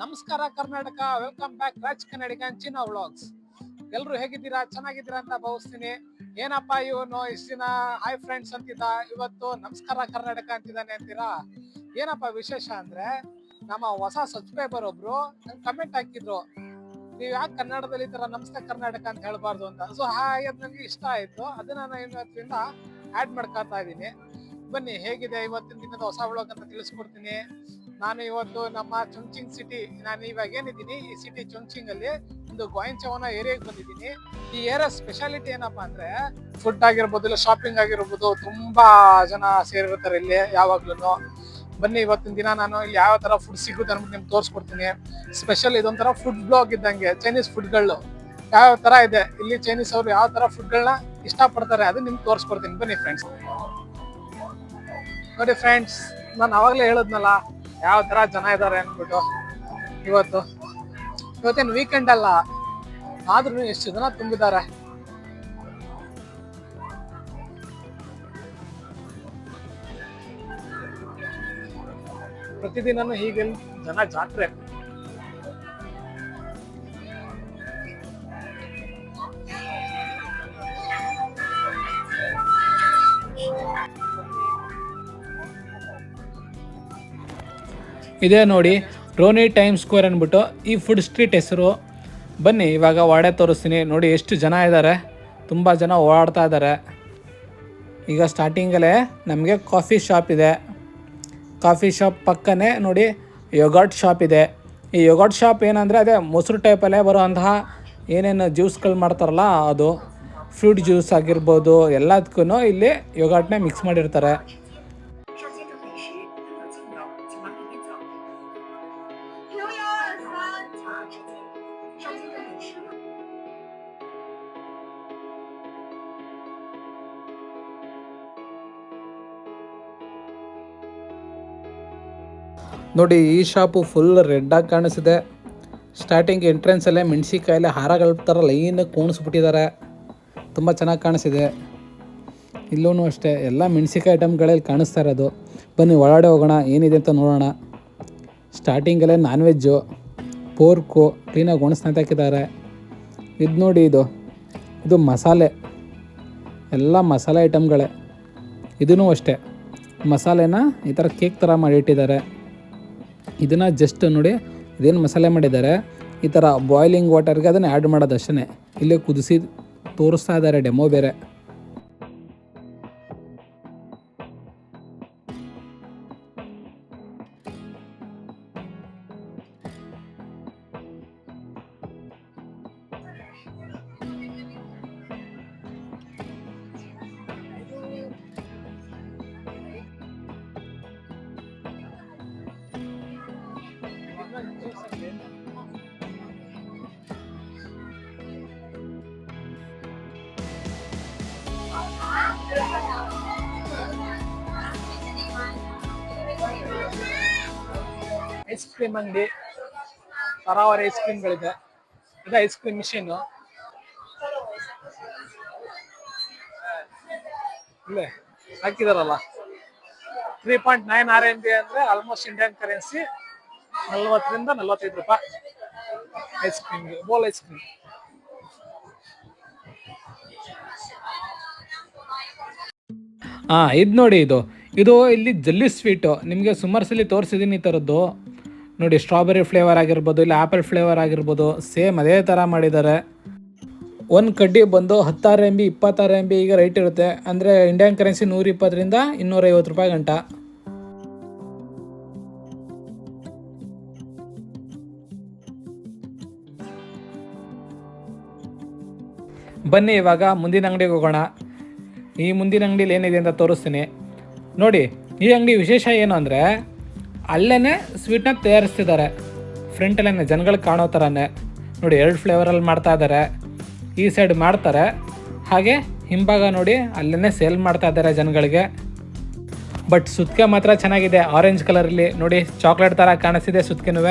ನಮಸ್ಕಾರ Karnataka welcome back Raj Kannadiga China vlogs ಎಲ್ರು ಹೇಗಿದ್ದೀರಾ? ಚೆನ್ನಾಗಿದ್ದೀರಾ ಅಂತ ಭಾವಿಸ್ತೀನಿ. ಏನಪ್ಪ ಇವನು ಇಷ್ಟ ದಿನ ಹಾಯ್ ಫ್ರೆಂಡ್ಸ್ ಅಂತಿದ್ದ? ಇವತ್ತು ನಮಸ್ಕಾರ ಕರ್ನಾಟಕ ಅಂತಿದ್ದಾನೆ ಅಂತೀರಾ? ಏನಪ್ಪ ವಿಶೇಷ ಅಂದ್ರೆ ನಮ್ಮ ಹೊಸ ಸಬ್ಸ್ಕ್ರೈಬರ್ ಒಬ್ರು ನಂಗೆ ಕಮೆಂಟ್ ಹಾಕಿದ್ರು. ನೀವ್ ಯಾಕೆ ಕನ್ನಡದಲ್ಲಿ ತರ ನಮಸ್ಕಾರ ಕರ್ನಾಟಕ ಅಂತ ಹೇಳ್ಬಾರ್ದು ಅಂತ? ಸೊ ಹಾಗೆ ಅದು ನನಗೆ ಇಷ್ಟ ಆಯ್ತು. ಅದನ್ನ ನಾನು ಇವತ್ತಿಂದ ಆಡ್ ಮಾಡ್ಕೊತಾ ಇದ್ದೀನಿ. ಬನ್ನಿ, ಹೇಗಿದೆ ಇವತ್ತಿನ ದಿನದ ಹೊಸ ವ್ಲಾಗ್ ಅಂತ ತಿಳಿಸ್ಕೊಡ್ತೀನಿ. ನಾನು ಇವತ್ತು ನಮ್ಮ ಚುಂಚಿಂಗ್ ಸಿಟಿ, ನಾನು ಇವಾಗ ಏನಿದ್ದೀನಿ, ಈ ಸಿಟಿ ಚುಂಚಿಂಗ್ ಅಲ್ಲಿ ಒಂದು ಗೋಯಿಂಚವನ ಏರಿಯಾಗೆ ಬಂದಿದ್ದೀನಿ. ಈ ಏರಿಯಾ ಸ್ಪೆಷಾಲಿಟಿ ಏನಪ್ಪಾ ಅಂದ್ರೆ ಫುಡ್ ಆಗಿರ್ಬೋದು, ಇಲ್ಲ ಶಾಪಿಂಗ್ ಆಗಿರ್ಬೋದು, ತುಂಬಾ ಜನ ಸೇರಿರ್ತಾರೆ ಇಲ್ಲಿ ಯಾವಾಗ್ಲೂ ಬನ್ನಿ ಇವತ್ತಿನ ದಿನ ನಾನು ಇಲ್ಲಿ ಯಾವ ತರ ಫುಡ್ ಸಿಗುತ್ತೆ ಅನ್ಬಿಟ್ಟು ನಿಮ್ಗೆ ತೋರಿಸ್ಕೊಡ್ತೀನಿ. ಸ್ಪೆಷಲ್ ಇದೊಂಥರ ಫುಡ್ ಬ್ಲಾಗ್ ಇದ್ದಂಗೆ ಚೈನೀಸ್ ಫುಡ್ಗಳು ಯಾವ ತರ ಇದೆ, ಇಲ್ಲಿ ಚೈನೀಸ್ ಅವರು ಯಾವ ತರ ಫುಡ್ಗಳನ್ನ ಇಷ್ಟಪಡ್ತಾರೆ ಅದು ನಿಮ್ಗೆ ತೋರಿಸ್ಕೊಡ್ತೀನಿ. ಬನ್ನಿ ಫ್ರೆಂಡ್ಸ್ ನೋಡಿ ಫ್ರೆಂಡ್ಸ್ ನಾನು ಅವಾಗಲೇ ಹೇಳದ್ನಲ್ಲ ಯಾವ ತರ ಜನ ಇದ್ದಾರೆ ಅಂದ್ಬಿಟ್ಟು ಇವತ್ತು. ಇವತ್ತೇನು ವೀಕೆಂಡ್ ಅಲ್ಲ, ಆದ್ರೂ ಎಷ್ಟು ಜನ ತುಂಬಿದ್ದಾರೆ ಪ್ರತಿದಿನನೂ ಹೀಗೆ ಜನ ಜಾತ್ರೆ. ಇದೇ ನೋಡಿ, ರೋನಿ ಟೈಮ್ ಸ್ಕ್ವೇರ್ ಅಂದ್ಬಿಟ್ಟು ಈ ಫುಡ್ ಸ್ಟ್ರೀಟ್ ಹೆಸರು. ಬನ್ನಿ, ಇವಾಗ ವಾಡೆ ತೋರಿಸ್ತೀನಿ. ನೋಡಿ, ಎಷ್ಟು ಜನ ಇದ್ದಾರೆ ತುಂಬ ಜನ ಓಡಾಡ್ತಾ ಇದ್ದಾರೆ ಈಗ ಸ್ಟಾರ್ಟಿಂಗಲ್ಲೇ ನಮಗೆ ಕಾಫಿ ಶಾಪ್ ಇದೆ. ಕಾಫಿ ಶಾಪ್ ಪಕ್ಕನೇ ನೋಡಿ, ಯೋಗಾಟ್ ಶಾಪ್ ಇದೆ. ಈ ಯೋಗಾಟ್ ಶಾಪ್ ಏನಂದರೆ, ಅದೇ ಮೊಸರು ಟೈಪಲ್ಲೇ ಬರುವಂತಹ ಏನೇನು ಜ್ಯೂಸ್ಗಳು ಮಾಡ್ತಾರಲ್ಲ, ಅದು. ಫ್ರೂಟ್ ಜ್ಯೂಸ್ ಆಗಿರ್ಬೋದು ಎಲ್ಲದಕ್ಕೂ ಇಲ್ಲಿ ಯೋಗಾಟ್ನೇ ಮಿಕ್ಸ್ ಮಾಡಿರ್ತಾರೆ. ನೋಡಿ, ಈ ಶಾಪು ಫುಲ್ ರೆಡ್ಡಾಗಿ ಕಾಣಿಸಿದೆ ಸ್ಟಾರ್ಟಿಂಗ್ ಎಂಟ್ರೆನ್ಸಲ್ಲೇ ಮೆಣಸಿಕಾಯಲ್ಲೇ ಹಾರಗಳ ಥರ ಲೈನ್ ಕೂಣಿಸ್ಬಿಟ್ಟಿದ್ದಾರೆ. ತುಂಬ ಚೆನ್ನಾಗಿ ಕಾಣಿಸಿದೆ ಇಲ್ಲೂ ಅಷ್ಟೇ, ಎಲ್ಲ ಮೆಣಸಿಕಾಯಿ ಐಟಮ್ಗಳಲ್ಲಿ ಕಾಣಿಸ್ತಾ ಇರೋದು. ಬನ್ನಿ, ಒಳಗಡೆ ಹೋಗೋಣ, ಏನಿದೆ ಅಂತ ನೋಡೋಣ. ಸ್ಟಾರ್ಟಿಂಗಲ್ಲೇ ನಾನ್ ವೆಜ್ಜು ಪೋರ್ಕು ಕ್ಲೀನಾಗಿ ಒಣಸ್ನಂತ ಹಾಕಿದ್ದಾರೆ. ಇದು ನೋಡಿ ಇದು. ಇದು ಮಸಾಲೆ. ಎಲ್ಲ ಮಸಾಲೆ ಐಟಮ್ಗಳೇ ಇದೂ ಅಷ್ಟೇ. ಮಸಾಲೆನ ಈ ಥರ ಕೇಕ್ ಥರ ಮಾಡಿ ಇಟ್ಟಿದ್ದಾರೆ. ಇದನ್ನು ಜಸ್ಟ್ ನೋಡಿ ಇದೇನು ಮಸಾಲೆ ಮಾಡಿದ್ದಾರೆ ಈ ಥರ ಬಾಯ್ಲಿಂಗ್ ವಾಟರ್ಗೆ ಅದನ್ನು ಆ್ಯಡ್ ಮಾಡೋದು ಅಷ್ಟೇ ಇಲ್ಲೇ ಕುದಿಸಿ ತೋರಿಸ್ತಾ ಇದ್ದಾರೆ ಡೆಮೋ ಬೇರೆ. ಐಸ್ ಕ್ರೀಮ್ ಅಂಗಡಿ ತರಾವರಿ ಐಸ್ ಕ್ರೀಮ್ಗಳಿದೆ. ಇದು ಐಸ್ ಕ್ರೀಮ್ ಮಿಷಿನ್. ಇಲ್ಲೇ ಹಾಕಿದಾರಲ್ಲ. Three point nine R M B ಅಂದ್ರೆ ಆಲ್ಮೋಸ್ಟ್ ಇಂಡಿಯನ್ ಕರೆನ್ಸಿ ನಲ್ವತ್ತರಿಂದ ನಲ್ವತ್ತೈದು ರೂಪಾಯಿ ice cream, bowl ice cream. ಹಾಂ ಇದು ನೋಡಿ ಇದು. ಇದು ಇಲ್ಲಿ ಜಲ್ಲಿ ಸ್ವೀಟು ನಿಮಗೆ ಸುಮಾರು ಸಲ ತೋರಿಸಿದ್ದೀನಿ ಈ ಥರದ್ದು ನೋಡಿ ಸ್ಟ್ರಾಬೆರಿ ಫ್ಲೇವರ್ ಆಗಿರ್ಬೋದು, ಇಲ್ಲ ಆ್ಯಪಲ್ ಫ್ಲೇವರ್ ಆಗಿರ್ಬೋದು ಸೇಮ್ ಅದೇ ಥರ ಮಾಡಿದ್ದಾರೆ. ಒಂದು ಕಡ್ಡಿ ಬಂದು ಹತ್ತಾರು ಎಂ ಬಿ ಇಪ್ಪತ್ತಾರು ಎಂ ಬಿ ಈಗ ರೈಟ್ ಇರುತ್ತೆ. ಅಂದರೆ ಇಂಡಿಯನ್ ಕರೆನ್ಸಿ ನೂರ ಇಪ್ಪತ್ತರಿಂದ ಇನ್ನೂರೈವತ್ತು ರೂಪಾಯಿ ಗಂಟ. ಬನ್ನಿ, ಇವಾಗ ಮುಂದಿನ ಅಂಗಡಿಗೆ ಹೋಗೋಣ. ಈ ಮುಂದಿನ ಅಂಗಡಿಲಿ ಏನಿದೆ ಅಂತ ತೋರಿಸ್ತೀನಿ. ನೋಡಿ, ಈ ಅಂಗಡಿ ವಿಶೇಷ ಏನು ಅಂದರೆ ಅಲ್ಲೇ ಸ್ವೀಟ್ನ ತಯಾರಿಸ್ತಿದ್ದಾರೆ ಫ್ರಂಟಲ್ಲೇ ಜನಗಳು ಕಾಣೋ ಥರನೇ ನೋಡಿ ಎರಡು ಫ್ಲೇವರಲ್ಲಿ ಮಾಡ್ತಾ ಇದ್ದಾರೆ ಈ ಸೈಡ್ ಮಾಡ್ತಾರೆ. ಹಾಗೆ ಹಿಂಭಾಗ ನೋಡಿ ಅಲ್ಲೇ ಸೇಲ್ ಮಾಡ್ತಾ ಇದ್ದಾರೆ ಜನಗಳಿಗೆ. ಬಟ್ ಸುತ್ತಿಗೆ ಮಾತ್ರ ಚೆನ್ನಾಗಿದೆ. ಆರೆಂಜ್ ಕಲರಲ್ಲಿ ನೋಡಿ ಚಾಕ್ಲೇಟ್ ಥರ ಕಾಣಿಸ್ತಿದೆ ಸುತ್ತಿಗೆನೂ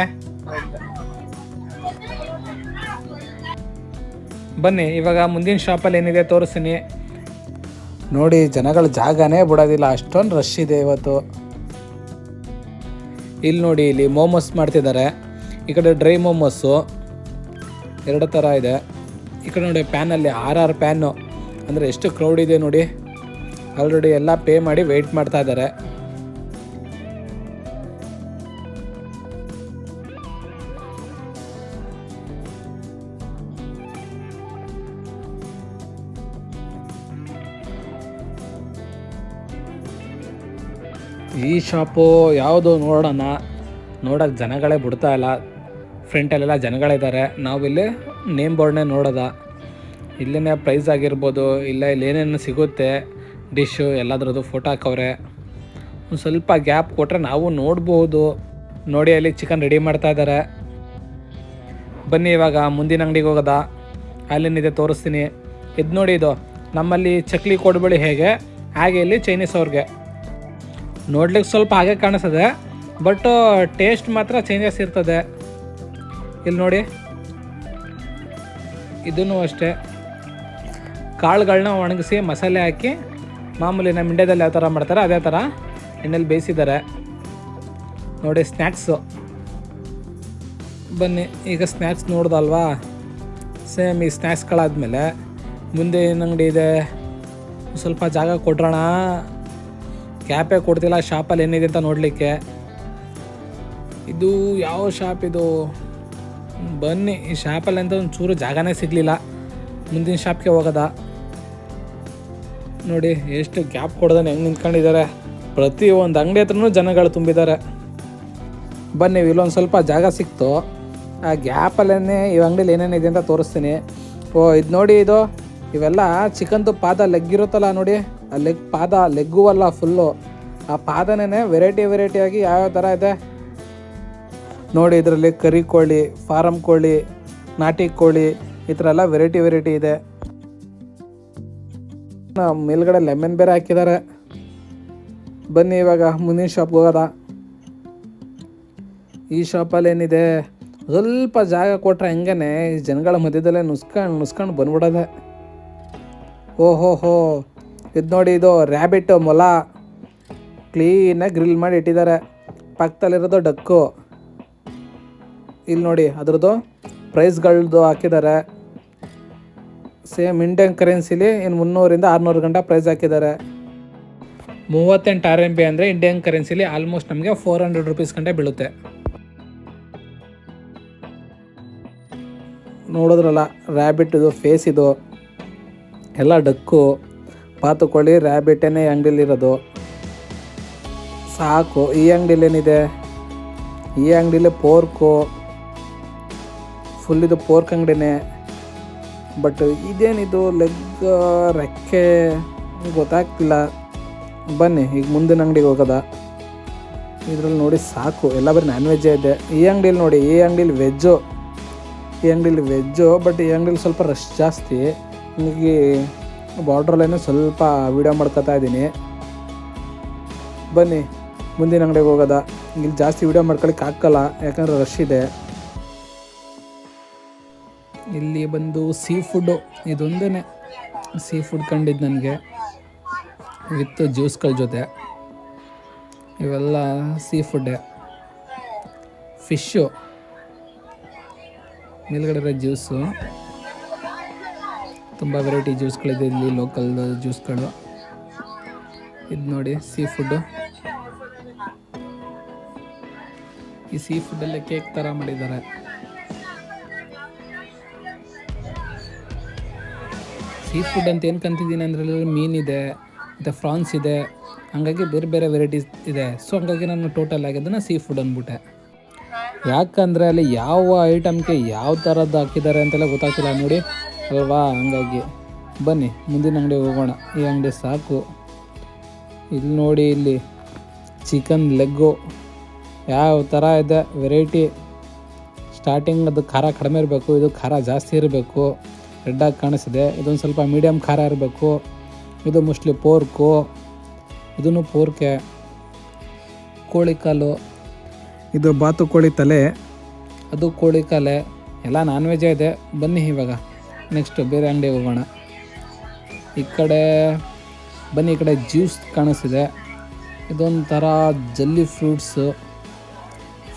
ಬನ್ನಿ, ಇವಾಗ ಮುಂದಿನ ಶಾಪಲ್ಲಿ ಏನಿದೆ ತೋರಿಸ್ತೀನಿ. ನೋಡಿ ಜನಗಳ ಜಾಗನೇ ಬಿಡೋದಿಲ್ಲ. ಅಷ್ಟೊಂದು ರಶ್ ಇದೆ ಇವತ್ತು. ಇಲ್ಲಿ ನೋಡಿ, ಇಲ್ಲಿ ಮೋಮೋಸ್ ಮಾಡ್ತಿದ್ದಾರೆ. ಈ ಕಡೆ ಡ್ರೈ ಮೋಮೋಸು. ಎರಡು ಥರ ಇದೆ. ಈ ಕಡೆ ನೋಡಿ ಪ್ಯಾನಲ್ಲಿ ಆರ್ ಆರ್ ಪ್ಯಾನು ಅಂದರೆ ಎಷ್ಟು ಕ್ರೌಡ್ ಇದೆ ನೋಡಿ. ಆಲ್ರೆಡಿ ಎಲ್ಲ ಪೇ ಮಾಡಿ ವೆಯ್ಟ್ ಮಾಡ್ತಾ ಇದ್ದಾರೆ. ಈ ಶಾಪು ಯಾವುದು ನೋಡೋಣ. ನೋಡೋಕ್ಕೆ ಜನಗಳೇ ಬಿಡ್ತಾ ಇಲ್ಲ. ಫ್ರಂಟಲ್ಲೆಲ್ಲ ಜನಗಳಿದ್ದಾರೆ ನಾವಿಲ್ಲಿ ನೇಮ್ ಬೋರ್ಡ್ನೇ ನೋಡೋದ. ಇಲ್ಲಿನೇ ಪ್ರೈಸ್ ಆಗಿರ್ಬೋದು, ಇಲ್ಲ ಇಲ್ಲಿ ಏನೇನು ಸಿಗುತ್ತೆ ಡಿಶ್ಶು ಎಲ್ಲದರದ್ದು ಫೋಟೋ ಹಾಕವ್ರೆ. ಒಂದು ಸ್ವಲ್ಪ ಗ್ಯಾಪ್ ಕೊಟ್ಟರೆ ನಾವು ನೋಡ್ಬೋದು. ನೋಡಿ ಅಲ್ಲಿ ಚಿಕನ್ ರೆಡಿ ಮಾಡ್ತಾ ಇದ್ದಾರೆ. ಬನ್ನಿ ಇವಾಗ, ಮುಂದಿನ ಅಂಗಡಿಗೆ ಹೋಗೋದ. ಅಲ್ಲೇನಿದೆ ತೋರಿಸ್ತೀನಿ. ಇದು ನೋಡಿ ಇದು, ನಮ್ಮಲ್ಲಿ ಚಕ್ಲಿ ಕೊಡಬೇಡಿ ಹೇಗೆ? ಹಾಗೆ ಇಲ್ಲಿ ಚೈನೀಸ್ ಅವ್ರಿಗೆ. ನೋಡ್ಲಿಕ್ಕೆ ಸ್ವಲ್ಪ ಹಾಗೆ ಕಾಣಿಸ್ತದೆ ಬಟ್ ಟೇಸ್ಟ್ ಮಾತ್ರ ಚೇಂಜಸ್ ಇರ್ತದೆ. ಇಲ್ಲಿ ನೋಡಿ. ಇದನ್ನು ಅಷ್ಟೇ. ಕಾಳುಗಳನ್ನ ಒಣಗಿಸಿ ಮಸಾಲೆ ಹಾಕಿ, ಮಾಮೂಲಿ ನಮ್ಮ ಇಂಡ್ಯಾದಲ್ಲಿ ಯಾವ ಥರ ಮಾಡ್ತಾರೆ ಅದೇ ಥರ ಎಣ್ಣೆಲಿ ಬೇಯಿಸಿದ್ದಾರೆ. ನೋಡಿ ಸ್ನ್ಯಾಕ್ಸು ಬನ್ನಿ, ಈಗ ಸ್ನ್ಯಾಕ್ಸ್ ನೋಡ್ದಲ್ವಾ? ಸೇಮ್ ಈ ಸ್ನ್ಯಾಕ್ಸ್ಗಳಾದಮೇಲೆ ಮುಂದೆ ಏನು ಅಂಗಡಿ ಇದೆ? ಸ್ವಲ್ಪ ಜಾಗ ಕೊಡ್ರೋಣ. ಕ್ಯಾಪೇ ಕೊಡ್ತಿಲ್ಲ, ಶಾಪಲ್ಲಿ ಏನಿದೆ ಅಂತ ನೋಡಲಿಕ್ಕೆ. ಇದು ಯಾವ ಶಾಪ್ ಇದು? ಬನ್ನಿ, ಈ ಶಾಪಲ್ಲಿ ಅಂತ ಒಂದು ಚೂರು ಜಾಗನೇ ಸಿಗಲಿಲ್ಲ. ಮುಂದಿನ ಶಾಪ್ಗೆ ಹೋಗೋದ? ನೋಡಿ, ಎಷ್ಟು ಗ್ಯಾಪ್ ಕೊಡ್ದಾನೆ ಹೆಂಗೆ ನಿಂತ್ಕೊಂಡಿದ್ದಾರೆ. ಪ್ರತಿ ಒಂದು ಅಂಗಡಿ ಹತ್ರನೂ ಜನಗಳು ತುಂಬಿದ್ದಾರೆ. ಬನ್ನಿ ಇಲ್ಲೊಂದು ಸ್ವಲ್ಪ ಜಾಗ ಸಿಕ್ತು. ಆ ಗ್ಯಾಪಲ್ಲೇ ಈ ಅಂಗಡಿಲಿ ಏನೇನಿದೆ ಅಂತ ತೋರಿಸ್ತೀನಿ. ಓ, ಇದು ನೋಡಿ ಇದು, ಇವೆಲ್ಲ ಚಿಕನ್ದು ಪಾದ ಲೆಗ್ ಇರುತ್ತಲ್ಲ ನೋಡಿ. ಲೆಗ್ ಪಾದ ಲೆಗ್ಗು ಅಲ್ಲ ಫುಲ್ಲು ಆ ಪಾದನೇ ವೆರೈಟಿ ವೆರೈಟಿಯಾಗಿ ಯಾವ್ಯಾವ ಥರ ಇದೆ? ನೋಡಿ ಇದರಲ್ಲಿ ಕರಿ ಕೋಳಿ ಫಾರಮ್ ಕೋಳಿ, ನಾಟಿ ಕೋಳಿ, ಈ ಥರ ಎಲ್ಲ ವೆರೈಟಿ ವೆರೈಟಿ ಇದೆ. ಮೇಲ್ಗಡೆ ಲೆಮನ್ ಬೇರೆ ಹಾಕಿದ್ದಾರೆ. ಬನ್ನಿ ಇವಾಗ ಮುಂದಿನ ಶಾಪ್ಗೆ ಹೋಗೋದ? ಈ ಶಾಪಲ್ಲಿ ಏನಿದೆ? ಸ್ವಲ್ಪ ಜಾಗ ಕೊಟ್ಟರೆ ಹೆಂಗನೆ, ಈ ಜನಗಳ ಮಧ್ಯದಲ್ಲೇ ನುಸ್ಕೊಂಡು ನುಸ್ಕೊಂಡು ಬಂದ್ಬಿಡೋದೆ. ಓಹೋ ಹೋ ಇದು ನೋಡಿ ಇದು ರ್ಯಾಬಿಟ್ ಮೊಲ. ಕ್ಲೀನಾಗಿ ಗ್ರಿಲ್ ಮಾಡಿ ಇಟ್ಟಿದ್ದಾರೆ. ಪಕ್ಕದಲ್ಲಿರೋದು ಡಕ್ಕು. ಇಲ್ಲಿ ನೋಡಿ, ಅದ್ರದ್ದು ಪ್ರೈಸ್ಗಳದ್ದು ಹಾಕಿದ್ದಾರೆ. ಸೇಮ್ ಇಂಡಿಯನ್ ಕರೆನ್ಸಿಲಿ ಇನ್ನು ಮುನ್ನೂರಿಂದ ಆರುನೂರು ಗಂಟೆ ಪ್ರೈಸ್ ಹಾಕಿದ್ದಾರೆ. ಮೂವತ್ತೆಂಟು ಆರ್ ಎಂ ಬಿ ಅಂದರೆ ಇಂಡಿಯನ್ ಕರೆನ್ಸಿಲಿ ಆಲ್ಮೋಸ್ಟ್ ನಮಗೆ ಫೋರ್ ಹಂಡ್ರೆಡ್ ರುಪೀಸ್ ಗಂಟೆ ಬೀಳುತ್ತೆ. ನೋಡಿದ್ರಲ್ಲ ರ್ಯಾಬಿಟ್ ಇದು ಫೇಸ್ ಇದು. ಎಲ್ಲ ಡಕ್ಕು. ಬಾತುಕೋಳಿ ರ್ಯಾಬಿಟೇನೆ ಅಂಗಡಿಲಿರೋದು ಸಾಕು, ಈ ಅಂಗಡಿಲಿ ಏನಿದೆ? ಈ ಅಂಗಡಿಲಿ ಪೋರ್ಕು. ಫುಲ್ ಇದು ಪೋರ್ಕ್ ಅಂಗಡಿನೇ. ಬಟ್ ಇದೇನಿದು ಲೆಗ್ ರೆಕ್ಕೆ? ಗೊತ್ತಾಗ್ತಿಲ್ಲ. ಬನ್ನಿ, ಈಗ ಮುಂದಿನ ಅಂಗಡಿಗೆ ಹೋಗೋದ. ಇದ್ರಲ್ಲಿ ನೋಡಿ ಸಾಕು, ಎಲ್ಲ ಬರೀ ನಾನ್ ವೆಜ್ಜೇ ಇದೆ. ಈ ಅಂಗಡಿಲಿ ನೋಡಿ, ಈ ಅಂಗಡಿಲಿ ವೆಜ್ಜು ಈ ಅಂಗಡಿಲಿ ವೆಜ್ಜು ಬಟ್ ಈ ಅಂಗಡಿಲಿ ಸ್ವಲ್ಪ ರಶ್ ಜಾಸ್ತಿ. ಹೀಗಾಗಿ ಬಾರ್ಡ್ರಲ್ಲೇನೋ ಸ್ವಲ್ಪ ವೀಡಿಯೋ ಮಾಡ್ಕೊತಾ ಇದ್ದೀನಿ. ಬನ್ನಿ, ಮುಂದಿನ ಅಂಗಡಿಗೆ ಹೋಗೋದ. ಇಲ್ಲಿ ಜಾಸ್ತಿ ವೀಡಿಯೋ ಮಾಡ್ಕೊಳಕ್ಕೆ ಹಾಕಲ್ಲ ಯಾಕಂದರೆ ರಶ್ ಇದೆ. ಇಲ್ಲಿ ಬಂದು ಸೀ ಫುಡ್ಡು ಇದೊಂದೇ ಸೀ ಫುಡ್ ಕಂಡಿದ್ದು ನನಗೆ. ವಿತ್ ಜ್ಯೂಸ್ಗಳ ಜೊತೆ. ಇವೆಲ್ಲ ಸೀ ಫುಡ್ಡೇ ಫಿಶ್ಶು ಮೇಲ್ಗಡೆ ಜ್ಯೂಸು ತುಂಬ ವೆರೈಟಿ ಜ್ಯೂಸ್ಗಳಿದೆ ಇಲ್ಲಿ ಲೋಕಲ್ ಜ್ಯೂಸ್ಗಳು ಇದು ನೋಡಿ ಸೀ ಫುಡ್ಡು ಈ ಸೀ ಫುಡ್ಡಲ್ಲೇ ಕೇಕ್ ಥರ ಮಾಡಿದ್ದಾರೆ. ಸೀ ಫುಡ್ ಅಂತ ಏನು ಕಂತಿದ್ದೀನಿ ಅಂದರೆ ಮೀನಿದೆ ಮತ್ತು ಫ್ರಾನ್ಸ್ ಇದೆ. ಹಂಗಾಗಿ ಬೇರೆ ಬೇರೆ ವೆರೈಟೀಸ್ ಇದೆ. ಸೊ ಹಂಗಾಗಿ ನಾನು ಟೋಟಲ್ ಆಗಿದ್ದನ್ನು ಸೀ ಫುಡ್ ಅಂದ್ಬಿಟ್ಟೆ ಯಾಕಂದರೆ ಅಲ್ಲಿ ಯಾವ ಐಟಮ್ಗೆ ಯಾವ ಥರದ್ದು ಹಾಕಿದ್ದಾರೆ ಅಂತೆಲ್ಲ ಗೊತ್ತಾಗ್ತಿಲ್ಲ. ನೋಡಿ ಅಲ್ವಾ ಹಂಗಾಗಿ. ಬನ್ನಿ, ಮುಂದಿನ ಅಂಗಡಿಗೆ ಹೋಗೋಣ. ಈ ಅಂಗಡಿ ಸಾಕು. ಇಲ್ಲಿ ನೋಡಿ ಇಲ್ಲಿ ಚಿಕನ್ ಲೆಗ್ಗು ಯಾವ ಥರ ಇದೆ ವೆರೈಟಿ ಸ್ಟಾರ್ಟಿಂಗ್ ಅದು ಖಾರ ಕಡಿಮೆ ಇರಬೇಕು, ಇದು ಖಾರ ಜಾಸ್ತಿ ಇರಬೇಕು. ರೆಡ್ಡಾಗಿ ಕಾಣಿಸಿದೆ ಇದೊಂದು ಸ್ವಲ್ಪ ಮೀಡಿಯಮ್ ಖಾರ ಇರಬೇಕು. ಇದು ಮೋಸ್ಟ್ಲಿ ಪೋರ್ಕು ಇದೂ ಪೋರ್ಕೆ ಕೋಳಿ ಕಾಲು. ಇದು ಬಾತುಕೋಳಿ ತಲೆ. ಅದು ಕೋಳಿ ಕಾಲೆ. ಎಲ್ಲ ನಾನ್ ವೆಜ್ಜೇ ಇದೆ. ಬನ್ನಿ ಇವಾಗ. ನೆಕ್ಸ್ಟ್ ಬೇರೆ ಅಂಗಡಿಗೆ ಹೋಗೋಣ. ಈ ಕಡೆ, ಬನ್ನಿ, ಈ ಕಡೆ ಜ್ಯೂಸ್ ಕಾಣಿಸ್ತಿದೆ. ಇದೊಂಥರ ಜಲ್ಲಿ ಫ್ರೂಟ್ಸು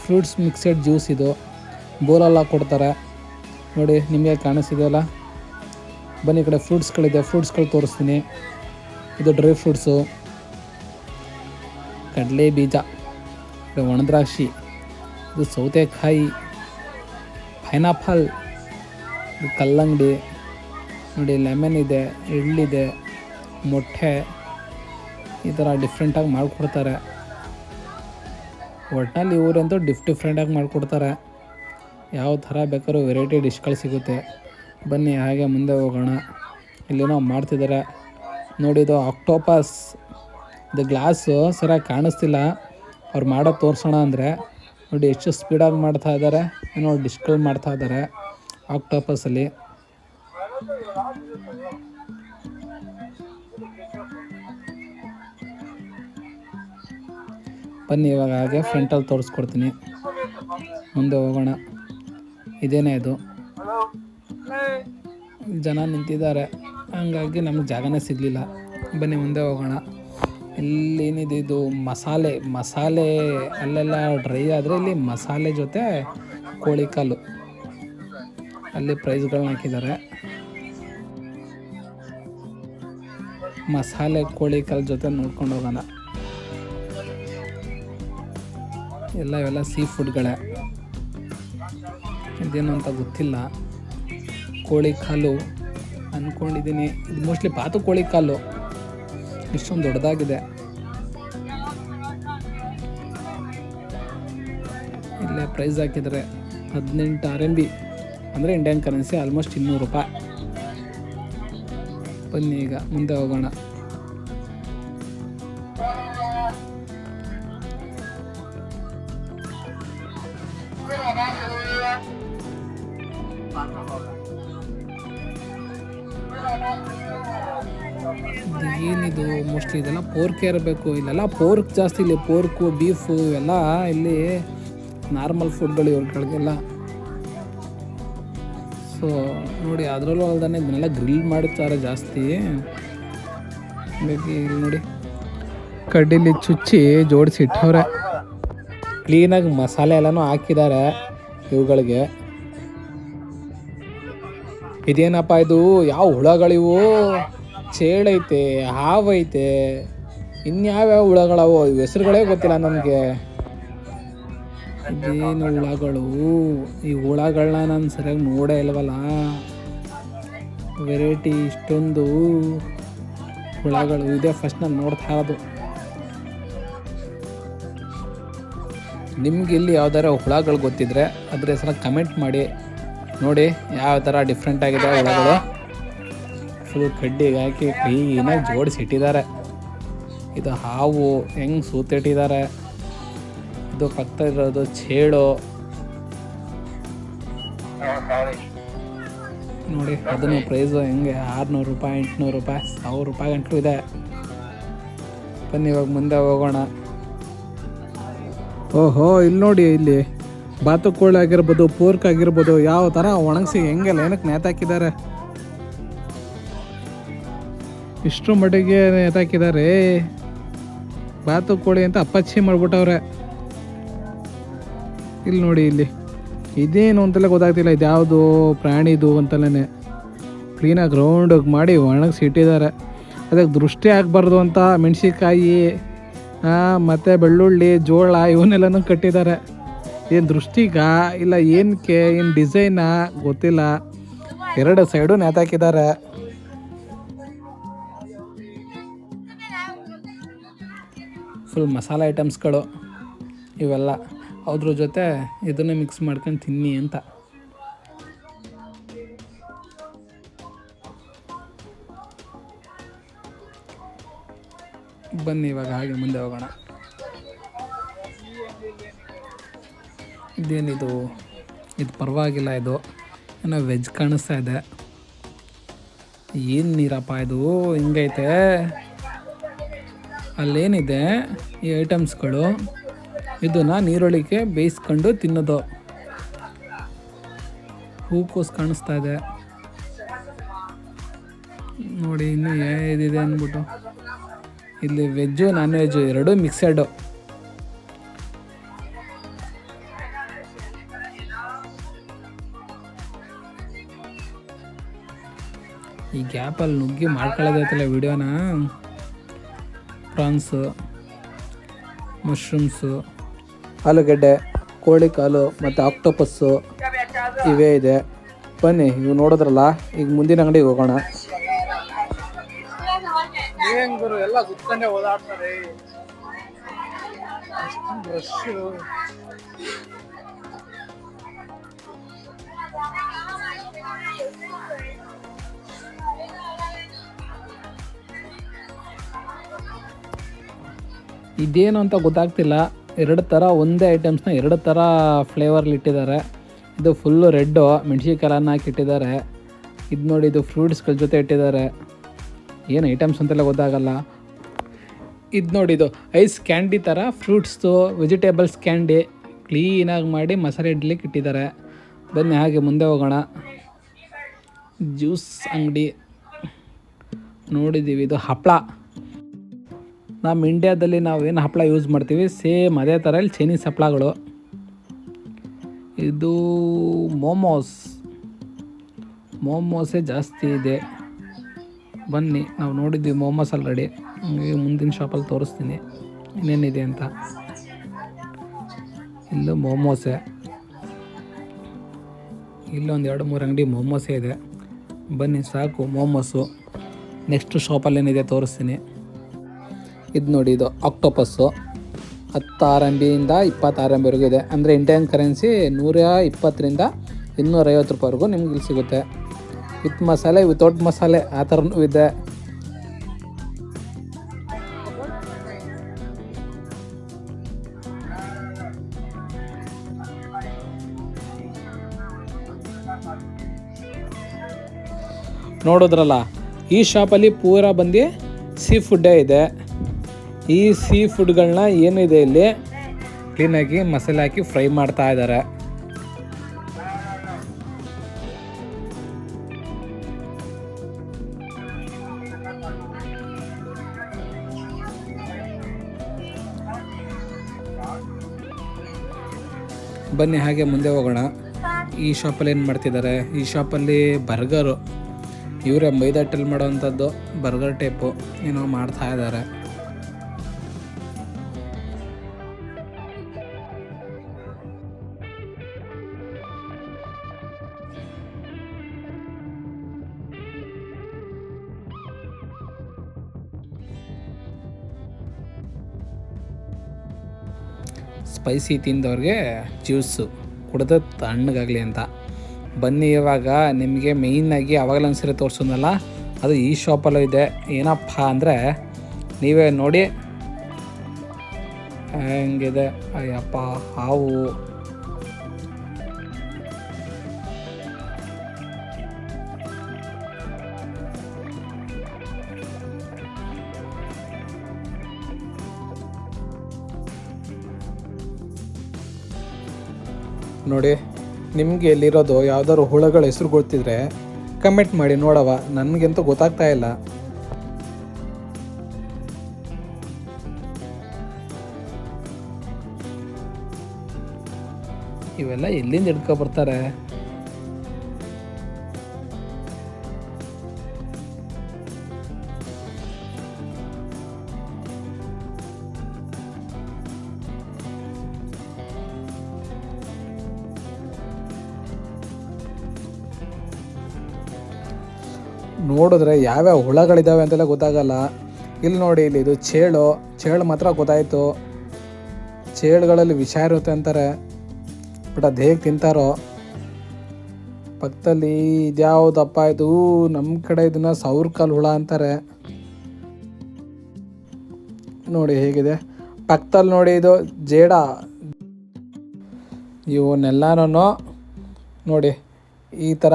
ಫ್ರೂಟ್ಸ್ ಮಿಕ್ಸೆಡ್ ಜ್ಯೂಸ್ ಇದು. ಬೋಲೆಲ್ಲ ಕೊಡ್ತಾರೆ ನೋಡಿ, ನಿಮಗೆ ಕಾಣಿಸ್ತಿದೆಯಲ್ಲ? ಬನ್ನಿ, ಈ ಕಡೆ ಫ್ರೂಟ್ಸ್ಗಳಿದೆ ಫ್ರೂಟ್ಸ್ಗಳು ತೋರಿಸ್ತೀನಿ. ಇದು ಡ್ರೈ ಫ್ರೂಟ್ಸು ಕಡಲೆ ಬೀಜ. ಒಣದ್ರಾಕ್ಷಿ. ಇದು ಸೌತೆಕಾಯಿ. ಪೈನಾಪಲ್ ಕಲ್ಲಂಗಡಿ, ನೋಡಿ ಲೆಮನ್ ಇದೆ, ಎಳ್ಳಿದೆ, ಮೊಟ್ಟೆ, ಈ ಥರ ಡಿಫ್ರೆಂಟಾಗಿ ಮಾಡಿಕೊಡ್ತಾರೆ. ಒಟ್ಟಿನಲ್ಲಿ ಇವರಂತೂ ಡಿಫ್ ಡಿಫ್ರೆಂಟಾಗಿ ಮಾಡಿಕೊಡ್ತಾರೆ. ಯಾವ ಥರ ಬೇಕಾದ್ರೂ ವೆರೈಟಿ ಡಿಶ್ಗಳು ಸಿಗುತ್ತೆ. ಬನ್ನಿ, ಹಾಗೆ ಮುಂದೆ ಹೋಗೋಣ. ಇಲ್ಲೇನೋ ಮಾಡ್ತಿದ್ದಾರೆ. ನೋಡಿ, ಇದು ಆಕ್ಟೋಪಸ್ ಇದು ಗ್ಲಾಸು ಸರಿಯಾಗಿ ಕಾಣಿಸ್ತಿಲ್ಲ. ಅವ್ರು ಮಾಡೋ ತೋರಿಸೋಣ ಅಂದರೆ. ನೋಡಿ, ಎಷ್ಟು ಸ್ಪೀಡಾಗಿ ಮಾಡ್ತಾ ಇದ್ದಾರೆ. ಏನೋ ಡಿಶ್ಗಳು ಮಾಡ್ತಾ ಇದ್ದಾರೆ. ಆಕ್ಟೋಪಸಲ್ಲಿ ಬನ್ನಿ, ಇವಾಗ ಹಾಗೆ ಫ್ರಂಟಲ್ಲಿ ತೋರಿಸ್ಕೊಡ್ತೀನಿ. ಮುಂದೆ ಹೋಗೋಣ. ಇದೇನೇ ಇದು? ಜನ ನಿಂತಿದ್ದಾರೆ. ಹಂಗಾಗಿ ನಮ್ಗೆ ಜಾಗನೇ ಸಿಗಲಿಲ್ಲ. ಬನ್ನಿ, ಮುಂದೆ ಹೋಗೋಣ. ಇಲ್ಲೇನಿದೆ ಇದು? ಮಸಾಲೆ. ಮಸಾಲೆ ಅಲ್ಲೆಲ್ಲ ಡ್ರೈ ಆದರೆ ಇಲ್ಲಿ ಮಸಾಲೆ ಜೊತೆ ಕೋಳಿ ಕಾಲು. ಅಲ್ಲಿ ಪ್ರೈಸ್ಗಳನ್ನ ಹಾಕಿದ್ದಾರೆ. ಮಸಾಲೆ, ಕೋಳಿ, ಕಾಲು ಜೊತೆ ನೋಡ್ಕೊಂಡು ಹೋಗೋಣ. ಎಲ್ಲ ಇವೆಲ್ಲ ಸೀ ಫುಡ್ಗಳೇ. ಇದೇನು ಅಂತ ಗೊತ್ತಿಲ್ಲ. ಕೋಳಿ ಕಾಲು ಅಂದ್ಕೊಂಡಿದ್ದೀನಿ ಇದು ಮೋಸ್ಟ್ಲಿ ಬಾತು ಕೋಳಿ ಕಾಲು. ಇಷ್ಟೊಂದು ದೊಡ್ಡದಾಗಿದೆ. ಇಲ್ಲೇ ಪ್ರೈಸ್ ಹಾಕಿದರೆ ಹದಿನೆಂಟು ಆರ್ ಎಂ ಬಿ. ಅಂದರೆ ಇಂಡಿಯನ್ ಕರೆನ್ಸಿ ಆಲ್ಮೋಸ್ಟ್ ಇನ್ನೂರು ರೂಪಾಯಿ. ಬನ್ನಿ ಈಗ, ಮುಂದೆ ಹೋಗೋಣ. ಏನಿದು ಮೋಸ್ಟ್ಲಿ ಇದೆಲ್ಲ ಪೋರ್ಕ್ ಇರಬೇಕು. ಇಲ್ಲೆಲ್ಲ ಪೋರ್ಕ್ ಜಾಸ್ತಿ ಇಲ್ಲಿ ಪೋರ್ಕು ಬೀಫು ಇವೆಲ್ಲ ಇಲ್ಲಿ ನಾರ್ಮಲ್ ಫುಡ್ಗಳು ಇವ್ರುಗಳಿಗೆಲ್ಲ. ಸೊ ನೋಡಿ, ಅದರಲ್ಲೂ ಅಲ್ದಾನೆ ಇದನ್ನೆಲ್ಲ ಗ್ರಿಲ್ ಮಾಡುತ್ತಾರೆ ಜಾಸ್ತಿ. ಇಲ್ಲಿ ನೋಡಿ, ಕಡ್ಡಿಲಿ ಚುಚ್ಚಿ ಜೋಡಿಸಿ ಇಟ್ಟವ್ರೆ. ಕ್ಲೀನಾಗಿ ಮಸಾಲೆ ಎಲ್ಲನೂ ಹಾಕಿದ್ದಾರೆ ಇವುಗಳಿಗೆ. ಇದೇನಪ್ಪ ಇದು? ಯಾವ ಹುಳಗಳಿವು ಚೇಳೈತೆ ಹಾವೈತೆ ಇನ್ಯಾವ್ಯಾವ ಹುಳಗಳವು? ಹೆಸರುಗಳೇ ಗೊತ್ತಿಲ್ಲ ನನಗೆ. ಇದೇನು ಹುಳಗಳು? ಈ ಹುಳಗಳನ್ನ ನಾನು ಸರಿಯಾಗಿ ನೋಡೇ ಇಲ್ವಲ್ಲ? ವೆರೈಟಿ ಇಷ್ಟೊಂದು ಹುಳಗಳು. ಇದೆ ಫಸ್ಟ್ ನಾನು ನೋಡ್ತಾ ಇರೋದು. ನಿಮ್ಗೆ ಇಲ್ಲಿ ಯಾವ್ದಾರ ಹುಳಗಳು ಗೊತ್ತಿದ್ರೆ ಅದ್ರ ಹೆಸರ ಕಮೆಂಟ್ ಮಾಡಿ. ನೋಡಿ ಯಾವ ಥರ ಡಿಫ್ರೆಂಟ್ ಆಗಿದೆ ಹುಳಗಳು. ಫುಲ್ ಕಡ್ಡಿಗೆ ಹಾಕಿ ಕ್ಲೀನಾಗಿ ಜೋಡಿಸಿಟ್ಟಿದ್ದಾರೆ ಇದು ಹಾವು ಹೆಂಗೆ ಸೂತಿಟ್ಟಿದ್ದಾರೆ ಇದು ಇರೋದು ಚೇಳು ನೋಡಿ, ಅದನ್ನು ಪ್ರೈಸು ಹೆಂಗೆ? ಆರುನೂರು ರೂಪಾಯಿ, ಎಂಟುನೂರು ರೂಪಾಯಿ, ಸಾವಿರ ರೂಪಾಯಿ ಗಂಟಲು ಇದೆ. ಬನ್ನಿ, ಇವಾಗ ಮುಂದೆ ಹೋಗೋಣ. ಓಹೋ, ಇಲ್ಲಿ ನೋಡಿ, ಇಲ್ಲಿ ಬಾತುಕೋಳಿ ಆಗಿರ್ಬೋದು, ಪೋರ್ಕ್ ಆಗಿರ್ಬೋದು, ಯಾವ ಥರ ಒಣಗಿಸಿ ಹೆಂಗೆಲ್ಲ ಏನಕ್ಕೆ ನೇತಾಕಿದ್ದಾರೆ ಇಷ್ಟು ಮಟ್ಟಿಗೆ ನೇತಾಕಿದ್ದಾರೆ ಬಾತುಕೋಳಿ ಅಂತ ಅಪ್ಪಚ್ಚಿ ಮಾಡ್ಬಿಟ್ಟವ್ರೆ. ಇಲ್ಲಿ ನೋಡಿ ಇಲ್ಲಿ. ಇದೇನು ಅಂತೆಲ್ಲ ಗೊತ್ತಾಗ್ತಿಲ್ಲ. ಇದು ಯಾವುದು ಪ್ರಾಣಿದು ಅಂತಲೇ ಕ್ಲೀನಾಗಿ ರೌಂಡಾಗಿ ಮಾಡಿ ಒಣಗಿಸಿ ಇಟ್ಟಿದ್ದಾರೆ. ಅದಕ್ಕೆ ದೃಷ್ಟಿ ಆಗಬಾರ್ದು ಅಂತ ಮೆಣಸಿನ್ಕಾಯಿ ಮತ್ತು ಬೆಳ್ಳುಳ್ಳಿ, ಜೋಳ ಇವನ್ನೆಲ್ಲನೂ ಕಟ್ಟಿದ್ದಾರೆ. ಏನು ದೃಷ್ಟಿಗ? ಇಲ್ಲ ಏನಕ್ಕೆ ಏನು ಡಿಸೈನಾ? ಗೊತ್ತಿಲ್ಲ. ಎರಡು ಸೈಡು ನೇತಾಕಿದ್ದಾರೆ ಫುಲ್ ಮಸಾಲೆ ಐಟಮ್ಸ್ಗಳು ಇವೆಲ್ಲ. ಅದ್ರ ಜೊತೆ ಇದನ್ನು ಮಿಕ್ಸ್ ಮಾಡ್ಕೊಂಡು ತಿನ್ನಿ ಅಂತ. ಬನ್ನಿ ಇವಾಗ ಹಾಗೆ ಮುಂದೆ ಹೋಗೋಣ. ಇದೇನಿದು? ಇದು ಪರವಾಗಿಲ್ಲ ಇದು. ಏನೋ ವೆಜ್ ಕಾಣಿಸ್ತಾ ಇದೆ. ಏನು ನೀರಪ್ಪ ಇದು? ಹಿಂಗೈತೆ? ಅಲ್ಲೇನಿದೆ ಈ ಐಟಮ್ಸ್ಗಳು ಇದನ್ನು ನೀರೊಳಿಕೆ ಬೇಯಿಸ್ಕೊಂಡು ತಿನ್ನೋದು. ಹೂಕೋಸ್ ಕಾಣಿಸ್ತಾ ಇದೆ. ನೋಡಿ, ಇನ್ನೂ ಏನಿದೆ ಅಂದ್ಬಿಟ್ಟು. ಇಲ್ಲಿ ವೆಜ್ಜು ನಾನ್ ವೆಜ್ ಎರಡೂ ಮಿಕ್ಸೆಡು ಈ ಗ್ಯಾಪಲ್ಲಿ ನುಗ್ಗಿ ಮಾಡ್ಕೊಳ್ಳೋದೈತಲ್ಲ ವಿಡಿಯೋನ. ಪ್ರಾನ್ಸು ಮಶ್ರೂಮ್ಸು ಆಲೂಗಡ್ಡೆ ಕೋಳಿ ಕಾಲು ಮತ್ತು ಆಕ್ಟೋಪಸ್ಸು ಇವೇ ಇದೆ. ಬನ್ನಿ ಇವು ನೋಡಿದ್ರಲ್ಲ ಈಗ ಮುಂದಿನ ಅಂಗಡಿಗೆ ಹೋಗೋಣ. ಇದೇನು ಅಂತ ಗೊತ್ತಾಗ್ತಿಲ್ಲ. ಎರಡು ಥರ ಒಂದೇ ಐಟಮ್ಸ್ನ ಎರಡು ಥರ ಫ್ಲೇವರ್ಲಿ ಇಟ್ಟಿದ್ದಾರೆ. ಇದು ಫುಲ್ಲು ರೆಡ್ಡು ಮೆಣಸಿನ್ಕಾಯನ್ನ ಹಾಕಿ ಇಟ್ಟಿದ್ದಾರೆ. ಇದು ನೋಡಿ, ಇದು ಫ್ರೂಟ್ಸ್ಗಳ ಜೊತೆ ಇಟ್ಟಿದ್ದಾರೆ. ಏನು ಐಟಮ್ಸ್ ಅಂತೆಲ್ಲ ಗೊತ್ತಾಗಲ್ಲ. ಇದು ನೋಡಿ, ಇದು ಐಸ್ ಕ್ಯಾಂಡಿ ಥರ ಫ್ರೂಟ್ಸ್ದು ವೆಜಿಟೇಬಲ್ಸ್ ಕ್ಯಾಂಡಿ ಕ್ಲೀನಾಗಿ ಮಾಡಿ ಮಸಾಲೆ ಇಡ್ಲಿಕ್ಕೆ ಇಟ್ಟಿದ್ದಾರೆ. ಬನ್ನಿ, ಹಾಗೆ ಮುಂದೆ ಹೋಗೋಣ. ಜ್ಯೂಸ್ ಅಂಗಡಿ. ನೋಡಿದ್ದೀವಿ ಇದು ಹಪ್ಪಳ ನಮ್ಮ ಇಂಡ್ಯಾದಲ್ಲಿ ನಾವು ಏನು ಹಪ್ಪಳ ಯೂಸ್ ಮಾಡ್ತೀವಿ? ಸೇಮ್ ಅದೇ ಥರ ಇಲ್ಲಿ ಚೈನೀಸ್ ಹಪ್ಪಳಗಳು. ಇದು ಮೋಮೋಸ್. ಮೋಮೋಸೇ ಜಾಸ್ತಿ ಇದೆ. ಬನ್ನಿ, ನಾವು ನೋಡಿದ್ವಿ ಮೋಮೋಸ್ ಆಲ್ರೆಡಿ ಮುಂದಿನ ಶಾಪಲ್ಲಿ ತೋರಿಸ್ತೀನಿ. ಇನ್ನೇನಿದೆ ಅಂತ. ಇಲ್ಲೂ ಮೋಮೋಸೆ. ಇಲ್ಲೊಂದು ಎರಡು ಮೂರು ಅಂಗಡಿ ಮೋಮೋಸೇ ಇದೆ. ಬನ್ನಿ, ಸಾಕು ಮೋಮೋಸು. ನೆಕ್ಸ್ಟ್ ಶಾಪಲ್ಲಿ ಏನಿದೆ ತೋರಿಸ್ತೀನಿ. ಇದು ನೋಡಿ ಇದು ಆಕ್ಟೋಪಸ್ಸು ಹತ್ತು ಆರ್ ಎಂ ಬಿಯಿಂದ ಇಪ್ಪತ್ತು ಆರ್ ಎಂ ಬಿವರೆಗೂ ಇದೆ. ಅಂದರೆ ಇಂಡಿಯನ್ ಕರೆನ್ಸಿ ನೂರ ಇಪ್ಪತ್ತರಿಂದ ಇನ್ನೂರೈವತ್ತು ರೂಪಾಯಿವರೆಗೂ ನಿಮ್ಗೆ ಇಲ್ಲಿ ಸಿಗುತ್ತೆ. ವಿತ್ ಮಸಾಲೆ ವಿತೌಟ್ ಮಸಾಲೆ ಆ ಥರನೂ ಇದೆ. ನೋಡಿದ್ರಲ್ಲ, ಈ ಶಾಪಲ್ಲಿ ಪೂರ ಬಂದು ಸೀ ಫುಡ್ಡೇ ಇದೆ. ಈ ಸೀ ಫುಡ್ಗಳನ್ನ ಏನಿದೆ ಇಲ್ಲಿ? ಕ್ಲೀನಾಗಿ ಮಸಾಲೆ ಹಾಕಿ ಫ್ರೈ ಮಾಡ್ತಾ ಇದ್ದಾರೆ ಬನ್ನಿ, ಹಾಗೆ ಮುಂದೆ ಹೋಗೋಣ. ಈ ಶಾಪಲ್ಲಿ ಏನು ಮಾಡ್ತಿದ್ದಾರೆ ಈ ಶಾಪಲ್ಲಿ ಬರ್ಗರು ಇವರೇ ಮೈದಾಟಲ್ಲಿ ಮಾಡೋವಂಥದ್ದು ಬರ್ಗರ್ ಟೈಪು ಏನೋ ಮಾಡ್ತಾ ಇದ್ದಾರೆ ಸ್ಪೈಸಿ ತಿಂದವ್ರಿಗೆ ಜ್ಯೂಸು. ಕುಡ್ದು ತಣ್ಣಗಾಗಲಿ ಅಂತ. ಬನ್ನಿ ಇವಾಗ ನಿಮಗೆ ಮೇಯ್ನಾಗಿ ಅವಾಗಲೇ ಒಂದ್ಸರಿ ತೋರಿಸೋದಲ್ಲ, ಅದು ಈ ಶಾಪಲ್ಲೂ ಇದೆ. ಏನಪ್ಪ ಅಂದರೆ, ನೀವೇ ನೋಡಿ. ಹೆಂಗಿದೆ? ಅಯ್ಯಪ್ಪ, ಹಾವು. ನೋಡಿ, ನಿಮಗೆ ಇಲ್ಲಿರೋದು ಯಾವ್ದಾದ್ರು ಹುಳಗಳ ಹೆಸರು ಗೊತ್ತಿದ್ರೆ ಕಮೆಂಟ್ ಮಾಡಿ ನೋಡವ ನನಗಂತೂ ಗೊತ್ತಾಗ್ತಾ ಇಲ್ಲ. ಇವೆಲ್ಲ ಎಲ್ಲಿಂದ ಹಿಡ್ಕೊ ಬರ್ತಾರೆ? ನೋಡಿದ್ರೆ ಯಾವ್ಯಾವ ಹುಳಗಳಿದ್ದಾವೆ ಅಂತೆಲ್ಲ ಗೊತ್ತಾಗಲ್ಲ. ಇಲ್ಲಿ ನೋಡಿ, ಇಲ್ಲಿ ಇದು ಚೇಳು ಚೇಳು ಮಾತ್ರ ಗೊತ್ತಾಯಿತು. ಚೇಳುಗಳಲ್ಲಿ ವಿಷ ಇರುತ್ತೆ ಅಂತಾರೆ, ಬಟ್ ಅದು ಹೇಗೆ ತಿಂತಾರೋ, ಪಕ್ಕದಲ್ಲಿ ಇದ್ಯಾವುದಪ್ಪ ಇದು ನಮ್ಮ ಕಡೆ ಇದನ್ನ ಸೌರ್ಕಲ್ ಹುಳ ಅಂತಾರೆ. ನೋಡಿ ಹೇಗಿದೆ, ಪಕ್ಕದಲ್ಲಿ ನೋಡಿ ಇದು ಜೇಡ. ಇವನ್ನೆಲ್ಲನೂ ನೋಡಿ, ಈ ಥರ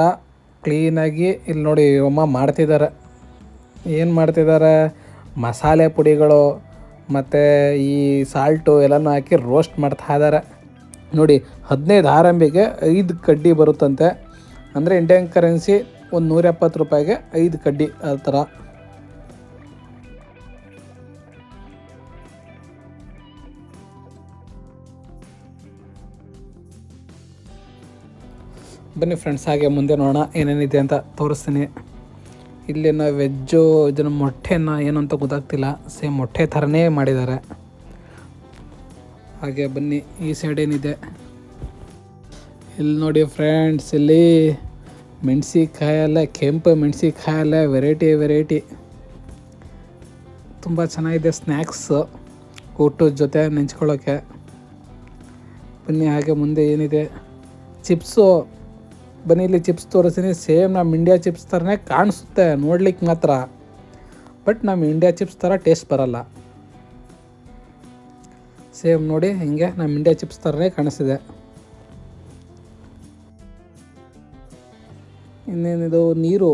ಕ್ಲೀನಾಗಿ ಇಲ್ಲಿ ನೋಡಿ ಅಮ್ಮ ಮಾಡ್ತಿದ್ದಾರೆ. ಏನು ಮಾಡ್ತಿದ್ದಾರೆ? ಮಸಾಲೆ ಪುಡಿಗಳು ಮತ್ತು ಈ ಸಾಲ್ಟು ಎಲ್ಲನೂ ಹಾಕಿ ರೋಸ್ಟ್ ಮಾಡ್ತಾ ಇದ್ದಾರೆ. ನೋಡಿ, ಹದಿನೈದು ಆರಂಭಿಗೆ ಐದು ಕಡ್ಡಿ ಬರುತ್ತಂತೆ. ಅಂದರೆ ಇಂಡಿಯನ್ ಕರೆನ್ಸಿ ಒಂದು ನೂರ ಎಪ್ಪತ್ತು ರೂಪಾಯಿಗೆ ಐದು ಕಡ್ಡಿ ಆ ಥರ ಬನ್ನಿ ಫ್ರೆಂಡ್ಸ್ ಹಾಗೆ ಮುಂದೆ ನೋಡೋಣ ಏನೇನಿದೆ ಅಂತ ತೋರಿಸ್ತೀನಿ. ಇಲ್ಲಿನ ವೆಜ್ಜು ಇದನ್ನು ಮೊಟ್ಟೆನ ಏನು ಅಂತ ಗೊತ್ತಾಗ್ತಿಲ್ಲ. ಸೇಮ್ ಮೊಟ್ಟೆ ಥರನೇ ಮಾಡಿದ್ದಾರೆ. ಹಾಗೆ ಬನ್ನಿ, ಈ ಸೈಡ್ ಏನಿದೆ. ಇಲ್ಲಿ ನೋಡಿ ಫ್ರೆಂಡ್ಸ್ ಇಲ್ಲಿ ಮೆಣಸಿಕಾಯಲ್ಲೇ ಕೆಂಪು ಮೆಣಸಿಕಾಯಲ್ಲೇ ವೆರೈಟಿ ವೆರೈಟಿ ತುಂಬ ಚೆನ್ನಾಗಿದೆ ಸ್ನ್ಯಾಕ್ಸು ಊಟದ ಜೊತೆ ನೆಂಚ್ಕೊಳ್ಳೋಕ್ಕೆ ಬನ್ನಿ, ಹಾಗೆ ಮುಂದೆ ಏನಿದೆ. ಚಿಪ್ಸು ಬನ್ನಿ ಚಿಪ್ಸ್ ತೋರಿಸ್ತೀನಿ. ಸೇಮ್ ನಮ್ಮ ಇಂಡಿಯಾ ಚಿಪ್ಸ್ ಥರನೇ ಕಾಣಿಸುತ್ತೆ. ನೋಡ್ಲಿಕ್ಕೆ ಮಾತ್ರ. ಬಟ್ ನಮ್ಮ ಇಂಡಿಯಾ ಚಿಪ್ಸ್ ಥರ ಟೇಸ್ಟ್ ಬರಲ್ಲ. ಸೇಮ್ ನೋಡಿ, ಹಿಂಗೆ ನಮ್ಮ ಇಂಡಿಯಾ ಚಿಪ್ಸ್ ಥರನೇ ಕಾಣಿಸಿದೆ ಇನ್ನೇನಿದು? ನೀರು.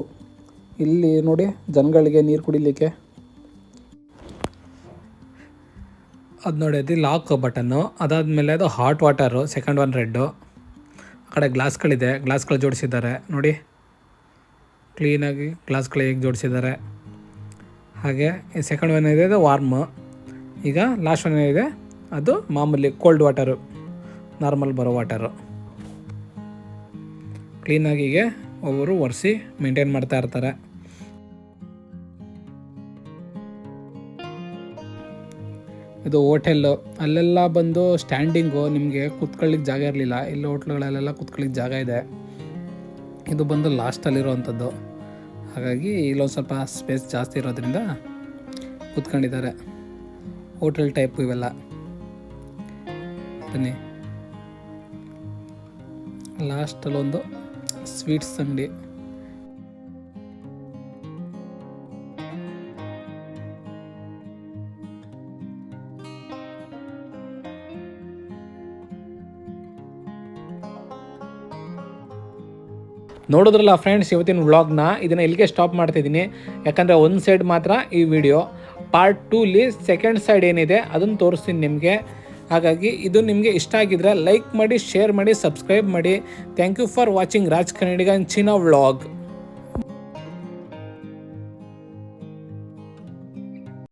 ಇಲ್ಲಿ ನೋಡಿ, ಜನಗಳಿಗೆ ನೀರು ಕುಡಿಲಿಕ್ಕೆ. ಅದು ನೋಡಿ ಅದು ಲಾಕ್ ಬಟನ್ನು ಅದಾದಮೇಲೆ ಅದು hot water second one red ಆ ಕಡೆ ಗ್ಲಾಸ್ಗಳಿದೆ, ಗ್ಲಾಸ್ಗಳು ಜೋಡಿಸಿದ್ದಾರೆ. ನೋಡಿ, ಕ್ಲೀನಾಗಿ ಗ್ಲಾಸ್ಗಳು ಹೇಗೆ ಜೋಡಿಸಿದ್ದಾರೆ. ಹಾಗೆ ಸೆಕೆಂಡ್ ಒನ್ ಇದೆ ಅದು ವಾರ್ಮು ಈಗ ಲಾಸ್ಟ್ ಒನ್ ಏನಿದೆ, ಅದು ಮಾಮೂಲಿ ಕೋಲ್ಡ್ ವಾಟರು ನಾರ್ಮಲ್ ಬರೋ ವಾಟರು ಕ್ಲೀನಾಗಿ ಹೀಗೆ ಒಬ್ಬರು ಒರೆಸಿ ಮೇಂಟೈನ್ ಮಾಡ್ತಾ ಇರ್ತಾರೆ. ಇದು ಹೋಟೆಲ್ಲು ಅಲ್ಲೆಲ್ಲ ಬಂದು ಸ್ಟ್ಯಾಂಡಿಂಗು ನಿಮಗೆ ಕೂತ್ಕೊಳ್ಳಿಕ್ಕೆ ಜಾಗ ಇರಲಿಲ್ಲ. ಇಲ್ಲಿ ಹೋಟ್ಲುಗಳಲ್ಲೆಲ್ಲ ಕುತ್ಕೊಳ್ಳಿಕ್ಕೆ ಜಾಗ ಇದೆ. ಇದು ಬಂದು ಲಾಸ್ಟಲ್ಲಿರುವಂಥದ್ದು ಹಾಗಾಗಿ ಇಲ್ಲೊಂದು ಸ್ವಲ್ಪ ಸ್ಪೇಸ್ ಜಾಸ್ತಿ ಇರೋದ್ರಿಂದ ಕುತ್ಕೊಂಡಿದ್ದಾರೆ. ಹೋಟೆಲ್ ಟೈಪ್ ಇವೆಲ್ಲ. ಬನ್ನಿ. ಲಾಸ್ಟಲ್ಲೊಂದು ಸ್ವೀಟ್ಸ್ ಅಂಗಡಿ. ನೋಡಿದ್ರಲ್ಲ ಫ್ರೆಂಡ್ಸ್ ಇವತ್ತಿನ ವ್ಲಾಗ್ನ ಇದನ್ನು ಇಲ್ಲಿಗೆ ಸ್ಟಾಪ್ ಮಾಡ್ತಿದ್ದೀನಿ ಯಾಕಂದರೆ ಒಂದು ಸೈಡ್ ಮಾತ್ರ ಈ ವಿಡಿಯೋ ಪಾರ್ಟ್ ಟೂಲಿ ಸೆಕೆಂಡ್ ಸೈಡ್ ಏನಿದೆ, ಅದನ್ನು ತೋರಿಸ್ತೀನಿ ನಿಮಗೆ. ಹಾಗಾಗಿ ಇದು ನಿಮಗೆ ಇಷ್ಟ ಆಗಿದ್ರೆ ಲೈಕ್ ಮಾಡಿ ಶೇರ್ ಮಾಡಿ ಸಬ್ಸ್ಕ್ರೈಬ್ ಮಾಡಿ. Thank you for watching Raj ಕನ್ನಡಿಗನ್ ಚಿನ ವ್ಲಾಗ್